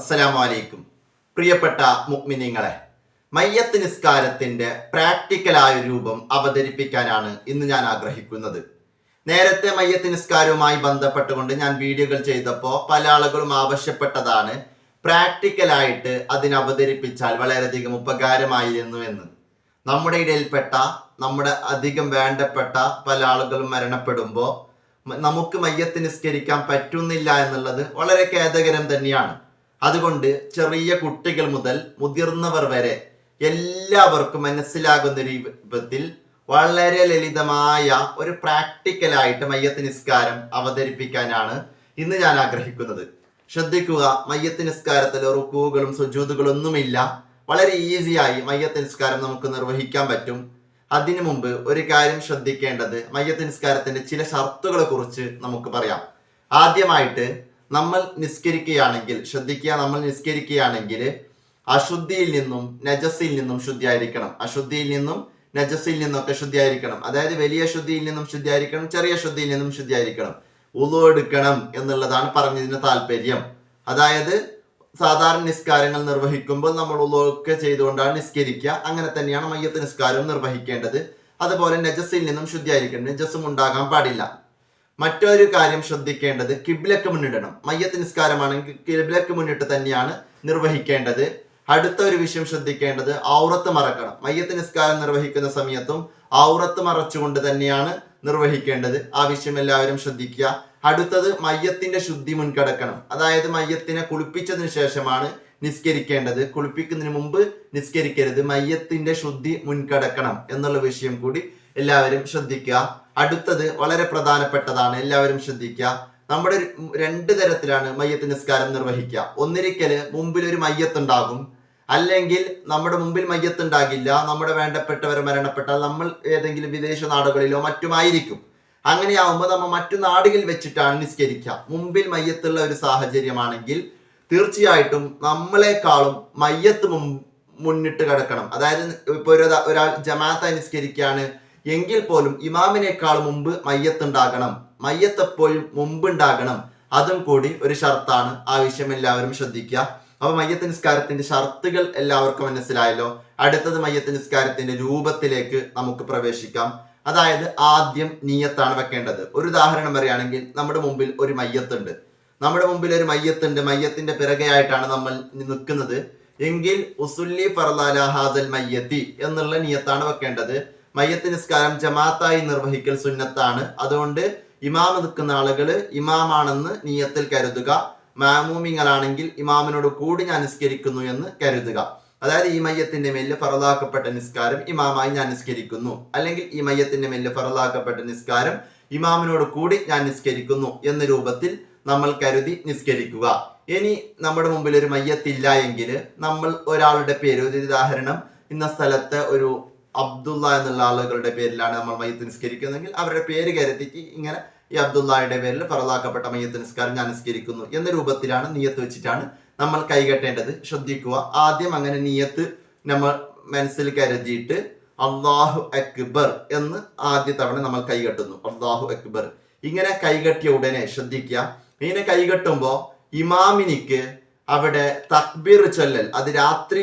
അസ്സലാമു അലൈക്കും പ്രിയപ്പെട്ട മുഗ്മിനിങ്ങളെ മയ്യത്ത് നിസ്കാരത്തിന്റെ പ്രാക്ടിക്കലായ രൂപം അവതരിപ്പിക്കാനാണ് ഇന്ന് ഞാൻ ആഗ്രഹിക്കുന്നത്. നേരത്തെ മയ്യത്ത് നിസ്കാരവുമായി ബന്ധപ്പെട്ടുകൊണ്ട് ഞാൻ വീഡിയോകൾ ചെയ്തപ്പോൾ പല ആളുകളും ആവശ്യപ്പെട്ടതാണ് പ്രാക്ടിക്കലായിട്ട് അതിനെ അവതരിപ്പിച്ചാൽ വളരെയധികം ഉപകാരമായിരുന്നു എന്ന്. നമ്മുടെ ഇടയിൽപ്പെട്ട നമ്മുടെ അധികം വേണ്ടപ്പെട്ട പല ആളുകളും മരണപ്പെടുമ്പോൾ നമുക്ക് മയ്യത്ത് നിസ്കരിക്കാൻ പറ്റുന്നില്ല എന്നുള്ളത് വളരെ ഖേദകരം തന്നെയാണ്. അതുകൊണ്ട് ചെറിയ കുട്ടികൾ മുതൽ മുതിർന്നവർ വരെ എല്ലാവർക്കും മനസ്സിലാകുന്ന രൂപത്തിൽ വളരെ ലളിതമായ ഒരു പ്രാക്ടിക്കലായിട്ട് മയ്യത്ത് നിസ്കാരം അവതരിപ്പിക്കാനാണ് ഇന്ന് ഞാൻ ആഗ്രഹിക്കുന്നത്. ശ്രദ്ധിക്കുക മയ്യത്ത് നിസ്കാരത്തിൽ റുക്കുകളും സുജൂതുകളും ഒന്നുമില്ല വളരെ ഈസിയായി മയ്യത്ത് നിസ്കാരം നമുക്ക് നിർവഹിക്കാൻ പറ്റും. അതിനു മുമ്പ് ഒരു കാര്യം ശ്രദ്ധിക്കേണ്ടത് മയ്യത്ത് നിസ്കാരത്തിന്റെ ചില ഷർത്തുകളെ കുറിച്ച് നമുക്ക് പറയാം. ആദ്യമായിട്ട് നമ്മൾ നിസ്കരിക്കുകയാണെങ്കിൽ ശ്രദ്ധിക്കുക നമ്മൾ നിസ്കരിക്കുകയാണെങ്കിൽ അശുദ്ധിയിൽ നിന്നും നജസിൽ നിന്നും ശുദ്ധിയായിരിക്കണം. അശുദ്ധിയിൽ നിന്നും നജസിൽ നിന്നൊക്കെ ശുദ്ധിയായിരിക്കണം. അതായത് വലിയ ശുദ്ധിയിൽ നിന്നും ശുദ്ധിയായിരിക്കണം ചെറിയ ശുദ്ധിയിൽ നിന്നും ശുദ്ധിയായിരിക്കണം. ഉളു എടുക്കണം എന്നുള്ളതാണ് പറഞ്ഞതിന് താല്പര്യം. അതായത് സാധാരണ നിസ്കാരങ്ങൾ നിർവഹിക്കുമ്പോൾ നമ്മൾ ഉള്ളൊക്കെ ചെയ്തുകൊണ്ടാണ് നിസ്കരിക്കുക. അങ്ങനെ തന്നെയാണ് മയ്യത്ത് നിസ്കാരവും നിർവഹിക്കേണ്ടത്. അതുപോലെ നജസിൽ നിന്നും ശുദ്ധിയായിരിക്കണം. നജസ്സും ഉണ്ടാകാൻ പാടില്ല. മറ്റൊരു കാര്യം ശ്രദ്ധിക്കേണ്ടത് കിബിലക്ക് മുന്നിടണം. മയ്യത്ത് നിസ്കാരമാണെങ്കിൽ കിബിലക്ക് മുന്നിട്ട് തന്നെയാണ് നിർവഹിക്കേണ്ടത്. അടുത്ത ഒരു വിഷയം ശ്രദ്ധിക്കേണ്ടത് ഔറത്ത് മറക്കണം. മയ്യത്ത് നിസ്കാരം നിർവഹിക്കുന്ന സമയത്തും ഔറത്ത് മറച്ചുകൊണ്ട് തന്നെയാണ് നിർവഹിക്കേണ്ടത്. ആ വിഷയം എല്ലാവരും ശ്രദ്ധിക്കുക. അടുത്തത് മയ്യത്തിന്റെ ശുദ്ധി മുൻകടക്കണം. അതായത് മയ്യത്തിനെ കുളിപ്പിച്ചതിന് ശേഷമാണ് നിസ്കരിക്കേണ്ടത്. കുളിപ്പിക്കുന്നതിന് മുമ്പ് നിസ്കരിക്കരുത്. മയ്യത്തിന്റെ ശുദ്ധി മുൻകടക്കണം എന്നുള്ള വിഷയം കൂടി എല്ലാവരും ശ്രദ്ധിക്കുക. അടുത്തത് വളരെ പ്രധാനപ്പെട്ടതാണ്. എല്ലാവരും ശ്രദ്ധിക്കുക. നമ്മുടെ രണ്ട് തരത്തിലാണ് മയ്യത്ത് നിസ്കാരം നിർവഹിക്കുക. ഒന്നിരിക്കൽ മുമ്പിൽ ഒരു മയ്യത്തുണ്ടാകും. അല്ലെങ്കിൽ നമ്മുടെ മുമ്പിൽ മയ്യത്തുണ്ടാകില്ല. നമ്മുടെ വേണ്ടപ്പെട്ടവർ മരണപ്പെട്ടാൽ നമ്മൾ ഏതെങ്കിലും വിദേശ നാടുകളിലോ മറ്റുമായിരിക്കും. അങ്ങനെയാവുമ്പോൾ നമ്മൾ മറ്റു നാടുകളിൽ വെച്ചിട്ടാണ് നിസ്കരിക്കുക. മുമ്പിൽ മയ്യത്തുള്ള ഒരു സാഹചര്യമാണെങ്കിൽ തീർച്ചയായിട്ടും നമ്മളെക്കാളും മയ്യത്ത് മുന്നിട്ട് കിടക്കണം. അതായത് ഇപ്പൊ ഒരു ഒരാൾ ജമാഅത്തായി നിസ്കരിക്കുകയാണ്. എങ്കിൽ പോലും ഇമാമിനേക്കാൾ മുമ്പ് മയ്യത്തുണ്ടാകണം. മയ്യത്തെപ്പോഴും മുമ്പുണ്ടാകണം. അതും കൂടി ഒരു ഷർത്താണ്. ആവശ്യം എല്ലാവരും ശ്രദ്ധിക്കുക. അപ്പൊ മയ്യത്ത് നിസ്കാരത്തിന്റെ ഷർത്തുകൾ എല്ലാവർക്കും മനസ്സിലായല്ലോ. അടുത്തത് മയ്യത്ത് നിസ്കാരത്തിന്റെ രൂപത്തിലേക്ക് നമുക്ക് പ്രവേശിക്കാം. അതായത് ആദ്യം നീയത്താണ് വെക്കേണ്ടത്. ഒരു ഉദാഹരണം പറയുകയാണെങ്കിൽ നമ്മുടെ മുമ്പിൽ ഒരു മയ്യത്തുണ്ട്. നമ്മുടെ മുമ്പിൽ ഒരു മയ്യത്തുണ്ട്. മയ്യത്തിന്റെ പിറകെയായിട്ടാണ് നമ്മൾ നിൽക്കുന്നത്. എങ്കിൽ ഉസുല്ലി ഫർലാല ഹാദൽ മയ്യത്തി എന്നുള്ള നിയത്താണ് വെക്കേണ്ടത്. മയ്യത്ത് നിസ്കാരം ജമാഅത്തായി നിർവഹിക്കൽ സുന്നത്താണ്. അതുകൊണ്ട് ഇമാം നിൽക്കുന്ന ആളുകൾ ഇമാമാണെന്ന് നീയത്തിൽ കരുതുക. മാമൂമിങ്ങളാണെങ്കിൽ ഇമാമിനോട് കൂടി ഞാൻ നിസ്കരിക്കുന്നു എന്ന് കരുതുക. അതായത് ഈ മയ്യത്തിന്റെ മേലിൽ ഫറലാക്കപ്പെട്ട നിസ്കാരം ഇമാമായി ഞാൻ നിസ്കരിക്കുന്നു. അല്ലെങ്കിൽ ഈ മയ്യത്തിന്റെ മേലിൽ ഫറലാക്കപ്പെട്ട നിസ്കാരം ഇമാമിനോട് കൂടി ഞാൻ നിസ്കരിക്കുന്നു എന്ന രൂപത്തിൽ നമ്മൾ കരുതി നിസ്കരിക്കുക. ഇനി നമ്മുടെ മുമ്പിൽ ഒരു മയ്യത്തില്ല എങ്കിൽ നമ്മൾ ഒരാളുടെ പേര് ഒരു ഉദാഹരണം ഇന്ന സ്ഥലത്തെ ഒരു അബ്ദുള്ള എന്നുള്ള ആളുകളുടെ പേരിലാണ് നമ്മൾ മയ്യത്ത് നിസ്കരിക്കുന്നതെങ്കിൽ അവരുടെ പേര് കരുതിക്ക് ഇങ്ങനെ ഈ അബ്ദുള്ളയുടെ പേരിൽ ഫറലാക്കപ്പെട്ട മയ്യത്ത് നിസ്കാരം ഞാൻ നിസ്കരിക്കുന്നു എന്ന രൂപത്തിലാണ് നീയത്ത് വെച്ചിട്ടാണ് നമ്മൾ കൈകെട്ടേണ്ടത്. ശ്രദ്ധിക്കുക. ആദ്യം അങ്ങനെ നീയത്ത് നമ്മൾ മനസ്സിൽ കരുതിയിട്ട് അള്ളാഹു അക്ബർ എന്ന് ആദ്യ തവണ നമ്മൾ കൈകെട്ടുന്നു. അള്ളാഹു അക്ബർ. ഇങ്ങനെ കൈകെട്ടിയ ഉടനെ ശ്രദ്ധിക്കുക. ഇങ്ങനെ കൈകെട്ടുമ്പോ ഇമാമിനിക്ക് അവിടെ തക്ബീർ ചൊല്ലൽ അത് രാത്രി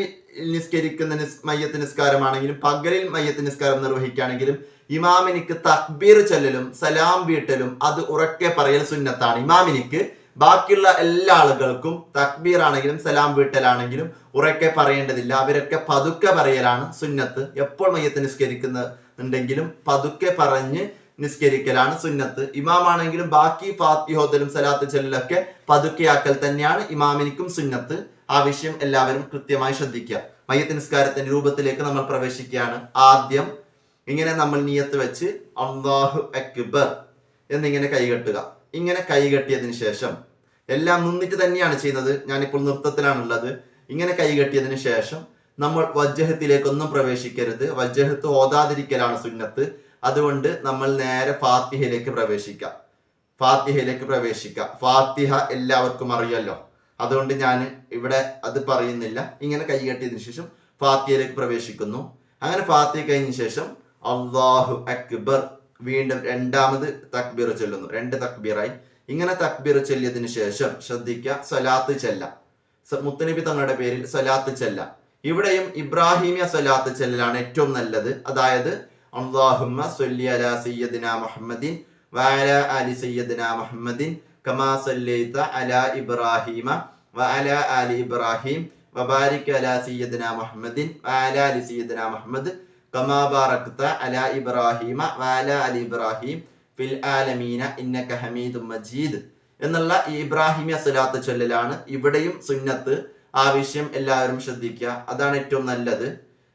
നിസ്കരിക്കുന്ന നിസ് മയ്യത്ത് നിസ്കാരമാണെങ്കിലും പകലിൽ മയ്യത്ത് നിസ്കാരം നിർവഹിക്കുകയാണെങ്കിലും ഇമാമിനിക്ക് തക്ബീർ ചൊല്ലലും സലാം വീട്ടലും അത് ഉറക്കെ പറയൽ സുന്നത്താണ്. ഇമാമിനിക്ക് ബാക്കിയുള്ള എല്ലാ ആളുകൾക്കും തക്ബീർ ആണെങ്കിലും സലാം വീട്ടലാണെങ്കിലും ഉറക്കെ പറയേണ്ടതില്ല. അവരൊക്കെ പതുക്കെ പറയലാണ് സുന്നത്ത്. എപ്പോൾ മയ്യത്ത് നിസ്കരിക്കുന്നുണ്ടെങ്കിലും പതുക്കെ പറഞ്ഞ് നിസ്കരിക്കലാണ് സുന്നത്ത്. ഇമാമാണെങ്കിലും ബാക്കി ഫാത്തിഹോദലും സലാത്ത് ചെല്ലലൊക്കെ പതുക്കെയാക്കൽ തന്നെയാണ് ഇമാമിനിക്കും സുന്നത്ത്. ആ വിഷയം എല്ലാവരും കൃത്യമായി ശ്രദ്ധിക്കുക. മയ്യത്ത് നിസ്കാരത്തിന്റെ രൂപത്തിലേക്ക് നമ്മൾ പ്രവേശിക്കുകയാണ്. ആദ്യം ഇങ്ങനെ നമ്മൾ നിയത്ത് വെച്ച് അള്ളാഹു അക്ബർ എന്നിങ്ങനെ കൈകെട്ടുക ഇങ്ങനെ കൈകെട്ടിയതിന് ശേഷം എല്ലാം നിന്നിട്ട് തന്നെയാണ് ചെയ്യുന്നത്. ഞാനിപ്പോൾ നൃത്തത്തിലാണുള്ളത്. ഇങ്ങനെ കൈകെട്ടിയതിന് ശേഷം നമ്മൾ വജ്ജഹത്തിലേക്കൊന്നും പ്രവേശിക്കരുത്. വജ്ജഹത്ത് ഓതാതിരിക്കലാണ് സുന്നത്ത്. അതുകൊണ്ട് നമ്മൾ നേരെ ഫാത്തിഹയിലേക്ക് പ്രവേശിക്കാം. ഫാത്തിഹയിലേക്ക് പ്രവേശിക്കാം. ഫാത്തിഹ എല്ലാവർക്കും അറിയാലോ. അതുകൊണ്ട് ഞാൻ ഇവിടെ അത് പറയുന്നില്ല. ഇങ്ങനെ കൈ കെട്ടിയതിനു ശേഷം ഫാത്തിയയിലേക്ക് പ്രവേശിക്കുന്നു. അങ്ങനെ ഫാത്തിഹ കഴിഞ്ഞ ശേഷം അള്ളാഹു അക്ബർ വീണ്ടും രണ്ടാമത് തക്ബീർ ചൊല്ലുന്നു. രണ്ട് തക്ബീറായി. ഇങ്ങനെ തക്ബീർ ചൊല്ലിയതിനു ശേഷം ശ്രദ്ധിക്കുക സലാത്ത് ചെല്ല. മുത്തനബി തങ്ങളുടെ പേരിൽ സലാത്ത് ചെല്ല. ഇവിടെയും ഇബ്രാഹിമിയ സലാത്ത് ചെല്ലലാണ് ഏറ്റവും നല്ലത്. അതായത് അള്ളാഹുമ്മ അലി അലാ മുഹമ്മദിൻ ആലി സയ്യദിന മുഹമ്മദിൻ കമാ സല്ലൈത അലാ ഇബ്രാഹിമ വഅല ആലി ഇബ്രാഹിം വബാരിക് അലാ സയ്യദിന മുഹമ്മദിൻ വഅല ആലി സയ്യദിന മുഹമ്മദ് കമാ ബാറക്ത അലാ ഇബ്രാഹിമ വഅല ആലി ഇബ്രാഹിം ഫിൽ ആലമീന ഇന്നക ഹമീദും മജീദ് എന്നുള്ള ഈ ഇബ്രാഹിമിയ സ്വലാത്ത് ചൊല്ലലാണ് ഇവിടെയും സുന്നത്ത് ആവശ്യം എല്ലാവരും ശ്രദ്ധിക്കുക. അതാണ് ഏറ്റവും നല്ലത്.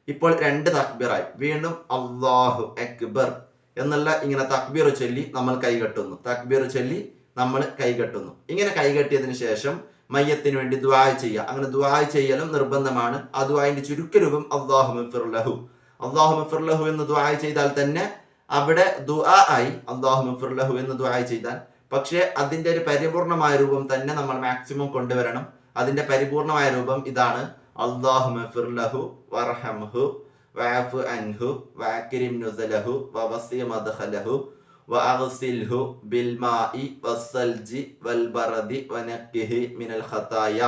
ഇപ്പോൾ രണ്ട് തക്ബീറായി. വീണ്ടും അള്ളാഹു അക്ബർ എന്നുള്ള ഇങ്ങനെ തക്ബീർ ചൊല്ലി നമ്മൾ കൈകെട്ടുന്നു തക്ബീർ ചൊല്ലി നമ്മൾ കൈകെട്ടുന്നു ഇങ്ങനെ കൈകെട്ടിയതിന് ശേഷം മയ്യത്തിന് വേണ്ടി ദുആ ചെയ്യുക. അങ്ങനെ ദുആ ചെയ്യലും നിർബന്ധമാണ്. ആ ദുആന്റെ ചുരുക്കരൂപം അള്ളാഹു ലഹു. അള്ളാഹു ലഹു എന്ന് ദുആ ചെയ്താൽ തന്നെ അവിടെ ദുആ ആയി അള്ളാഹു ലഹു എന്ന് ദുആ ചെയ്താൽ. പക്ഷേ അതിന്റെ ഒരു പരിപൂർണമായ രൂപം തന്നെ നമ്മൾ മാക്സിമം കൊണ്ടുവരണം. അതിന്റെ പരിപൂർണമായ രൂപം ഇതാണ് അള്ളാഹു ലഹു വർഹംഹു വാഫ് അൻഹു വാക്കിരിം നുസലഹു വവസി വഅഗ്സിൽഹു ബിൽ വസ്സൽജി വൽ വനക്കിഹി മിനൽ ഖതായ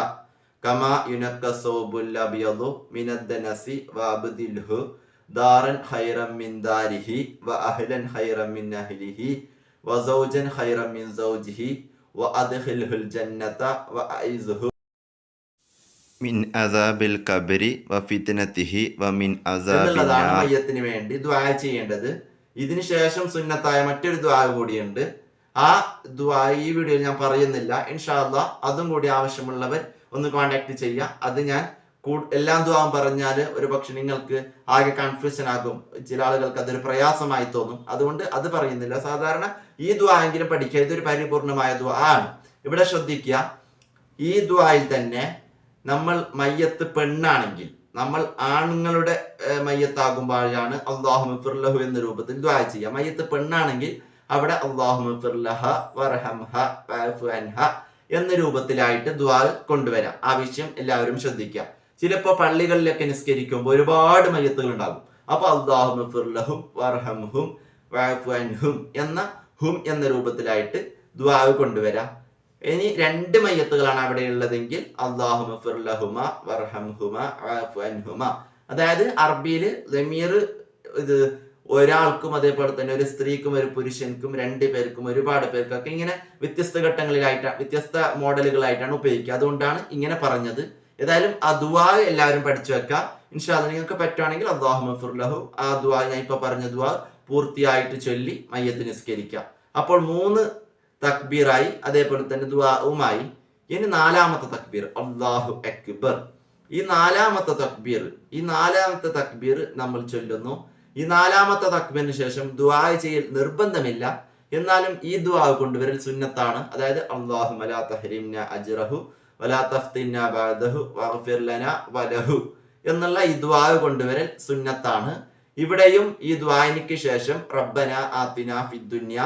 കമാ യുനക്ക സോബുൽ അബിയദു മിനദ്ദനസി വഅബ്ദിൽഹു ദാറൻ ഖൈറം മിൻ ദാരിഹി വഅഹ്ലൻ ഖൈറം മിൻ അഹ്ലിഹി വസൗജൻ ഖൈറം മിൻ സൗജിഹി വഅദ്ഖിൽഹുൽ ജന്നത വഅഇസ്ഹു മിൻ അസാബിൽ കബരി വഫിത്തനത്തിഹി വമിൻ അസാബിൽ എന്നുള്ളതാണ് വേണ്ടി ചെയ്യേണ്ടത്. ഇതിന് ശേഷം സുന്നത്തായ മറ്റൊരു ദ്വാ കൂടിയുണ്ട്. ആ ദ്വാ ഈ വീഡിയോയിൽ ഞാൻ പറയുന്നില്ല. ഇൻഷാല്ല അതും കൂടി ആവശ്യമുള്ളവർ ഒന്ന് കോണ്ടാക്ട് ചെയ്യുക. അത് ഞാൻ എല്ലാം ദ്വാവും പറഞ്ഞാൽ ഒരു പക്ഷെ നിങ്ങൾക്ക് ആകെ കൺഫ്യൂഷൻ ആകും. ചില ആളുകൾക്ക് അതൊരു പ്രയാസമായി തോന്നും. അതുകൊണ്ട് അത് പറയുന്നില്ല. സാധാരണ ഈ ദ്വാ എങ്കിലും പഠിക്കുക. ഇതൊരു പരിപൂർണമായ ദ്വാ ആണ്. ഇവിടെ ശ്രദ്ധിക്കുക. ഈ ദ്വായിൽ തന്നെ നമ്മൾ മയ്യത്ത് പെണ്ണാണെങ്കിൽ നമ്മൾ ആണുങ്ങളുടെ മയ്യത്താകുമ്പോഴാണ് അള്ളാഹു ഫിർലഹു എന്ന രൂപത്തിൽ ദ്വാ ചെയ്യുക. മയ്യത്ത് പെണ്ണാണെങ്കിൽ അവിടെ അള്ളാഹു ഫിർലഹ വർഹംഹ എന്ന രൂപത്തിലായിട്ട് ദ്വാ കൊണ്ടുവരാം. ആ വിഷയം എല്ലാവരും ശ്രദ്ധിക്കുക. ചിലപ്പോൾ പള്ളികളിലൊക്കെ നിസ്കരിക്കുമ്പോൾ ഒരുപാട് മയ്യത്തുകൾ ഉണ്ടാകും അപ്പൊ അള്ളാഹു ഫിർലഹും വർഹംഹും എന്ന ഹും എന്ന രൂപത്തിലായിട്ട് ദ്വാവ് കൊണ്ടുവരാം. ഇനി രണ്ട് മയ്യത്തുകളാണ് അവിടെ ഉള്ളതെങ്കിൽ വർഹംഹുമ അതായത് അറബിയിൽ ലമീർ ഇത് ഒരാൾക്കും അതേപോലെ തന്നെ ഒരു സ്ത്രീക്കും ഒരു പുരുഷൻക്കും രണ്ട് പേർക്കും ഒരുപാട് പേർക്കൊക്കെ ഇങ്ങനെ വ്യത്യസ്ത ഘട്ടങ്ങളിലായിട്ടാണ് വ്യത്യസ്ത മോഡലുകളായിട്ടാണ് ഉപയോഗിക്കുക. അതുകൊണ്ടാണ് ഇങ്ങനെ പറഞ്ഞത്. ഏതായാലും അദ്വാ എല്ലാവരും പഠിച്ചു വെക്കുക ഇൻഷാൽ നിങ്ങൾക്ക് പറ്റുവാണെങ്കിൽ അള്ളാഹു ഫിർലഹു ആ ദ്വാ ഞാൻ ഇപ്പൊ പറഞ്ഞ ദ്വാ പൂർത്തിയായിട്ട് ചൊല്ലി മയ്യത്ത് നിസ്കരിക്കുക അപ്പോൾ മൂന്ന് തക്ബീറായി അതേപോലെ തന്നെ ദുആവുമായി. ഇനി നാലാമത്തെ തക്ബീർ അള്ളാഹു അക്ബർ. ഈ നാലാമത്തെ തക്ബീർ ഈ നാലാമത്തെ തക്ബീർ നമ്മൾ ചൊല്ലുന്നു. ഈ നാലാമത്തെ തക്ബീറിന് ശേഷം ദുആ ചെയ്യൽ നിർബന്ധമില്ല. എന്നാലും ഈ ദുആ കൊണ്ടുവരൽ സുന്നത്താണ്. അതായത് അള്ളാഹു മലാ തഹരീംന അജ്റഹു വലാ തഫ്തിന്ന ബാദഹു വഗ്ഫിർ വലഹു എന്നുള്ള ഈ ദുആ കൊണ്ടുവരൽ സുന്നത്താണ്. ഇവിടെയും ഈ ദ്വായനിക്ക് ശേഷം റബ്ബന ആത്തിന ഫിദ്ദുന്യ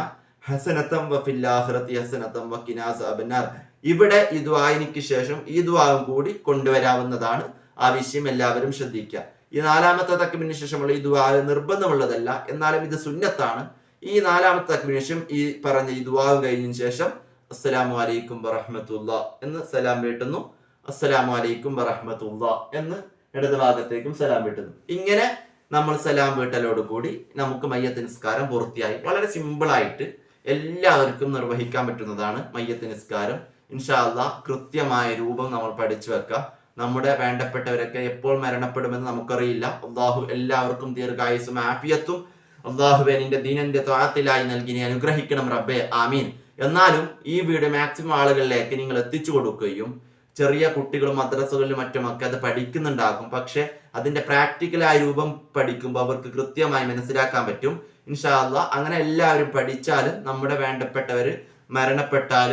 ഹസനത്തം വഫില്ലാഹ്റത്തി ഹസനത്തം വക്കിനാസ് അബിനാർ. ഇവിടെ ഈ ദ്വായനിക്ക് ശേഷം ഈ ദ്വാവും കൂടി കൊണ്ടുവരാവുന്നതാണ് ആ വിഷയം എല്ലാവരും ശ്രദ്ധിക്കുക. ഈ നാലാമത്തെ തക്ബിന് ശേഷമുള്ള ഈ ദ്വാ നിർബന്ധമുള്ളതല്ല എന്നാലും ഇത് സുന്നത്താണ്. ഈ നാലാമത്തെ തക്ബിന് ശേഷം ഈ പറഞ്ഞ ഈ ദ്വാവ് കഴിഞ്ഞതിന് ശേഷം അസ്സലാമു അലൈക്കും വറഹമത്തുള്ള എന്ന് സലാം വീട്ടുന്നു. അസ്സലാമു അലൈക്കും വറഹമത്തുള്ള എന്ന് ഇടത് ഭാഗത്തേക്കും സലാം വീട്ടുന്നു. ഇങ്ങനെ നമ്മൾ സലാം വീട്ടലോട് കൂടി നമുക്ക് മയ്യത്ത് നിസ്കാരം പൂർത്തിയായി. വളരെ സിമ്പിൾ ആയിട്ട് എല്ലാവർക്കും നിർവഹിക്കാൻ പറ്റുന്നതാണ് മയ്യത്ത് നിസ്കാരം. ഇൻഷാല്ല കൃത്യമായ രൂപം നമ്മൾ പഠിച്ചു വെക്കുക നമ്മുടെ വേണ്ടപ്പെട്ടവരൊക്കെ എപ്പോൾ മരണപ്പെടുമെന്ന് നമുക്കറിയില്ല. അള്ളാഹു എല്ലാവർക്കും ദീർഘായുസും ആഫിയത്തും. അള്ളാഹുബെ നിന്റെ ദീനന്റെ ത്വാത്തിലായി നൽകി അനുഗ്രഹിക്കണം റബ്ബെ. ആമീൻ. എന്നാലും ഈ വീട് മാക്സിമം ആളുകളിലേക്ക് നിങ്ങൾ എത്തിച്ചു കൊടുക്കുകയും ചെറിയ കുട്ടികളും മദ്രസകളിലും മറ്റുമൊക്കെ അത് പഠിക്കുന്നുണ്ടാകും. പക്ഷെ അതിന്റെ പ്രാക്ടിക്കലായ രൂപം പഠിക്കുമ്പോൾ അവർക്ക് കൃത്യമായി മനസ്സിലാക്കാൻ പറ്റും. ഇൻഷാ അള്ളാ അങ്ങനെ എല്ലാവരും പഠിച്ചാൽ നമ്മുടെ വേണ്ടപ്പെട്ടവർ മരണപ്പെട്ടാൽ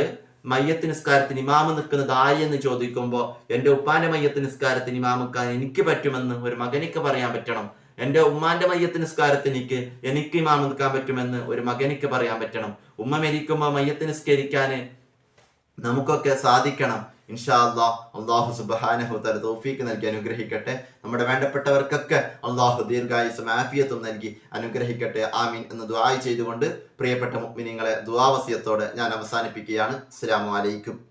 മയ്യത്ത് നിസ്കാരത്തിന് ഇമാമ് നിൽക്കുന്നത് ആയി എന്ന് ചോദിക്കുമ്പോൾ എന്റെ ഉപ്പാന്റെ മയ്യത്ത് നിസ്കാരത്തിന് ഇമാമിക്കാൻ എനിക്ക് പറ്റുമെന്ന് ഒരു മകനിക്ക് പറയാൻ പറ്റണം. എന്റെ ഉമ്മാന്റെ മയ്യത്ത് നിസ്കാരത്തിന് എനിക്ക് എനിക്ക് ഇമാമ് നിൽക്കാൻ പറ്റുമെന്ന് ഒരു മകനിക്ക് പറയാൻ പറ്റണം. ഉമ്മ മരിക്കുമ്പോൾ മയ്യത്ത് നിസ്കരിക്കാൻ നമുക്കൊക്കെ സാധിക്കണം. ഇൻഷാ അള്ളാ അള്ളാഹു സുബാനഹു തല തൗഫീക്ക് നൽകി അനുഗ്രഹിക്കട്ടെ. നമ്മുടെ വേണ്ടപ്പെട്ടവർക്കൊക്കെ അള്ളാഹു ദീർഘായുസും ആഫിയത്തും നൽകി അനുഗ്രഹിക്കട്ടെ. ആമീൻ എന്ന് ദുആ ചെയ്തുകൊണ്ട് പ്രിയപ്പെട്ട മുക്മിനിങ്ങളെ ദുആവസിയത്തോടെ ഞാൻ അവസാനിപ്പിക്കുകയാണ്. അസ്സലാമു അലൈക്കും.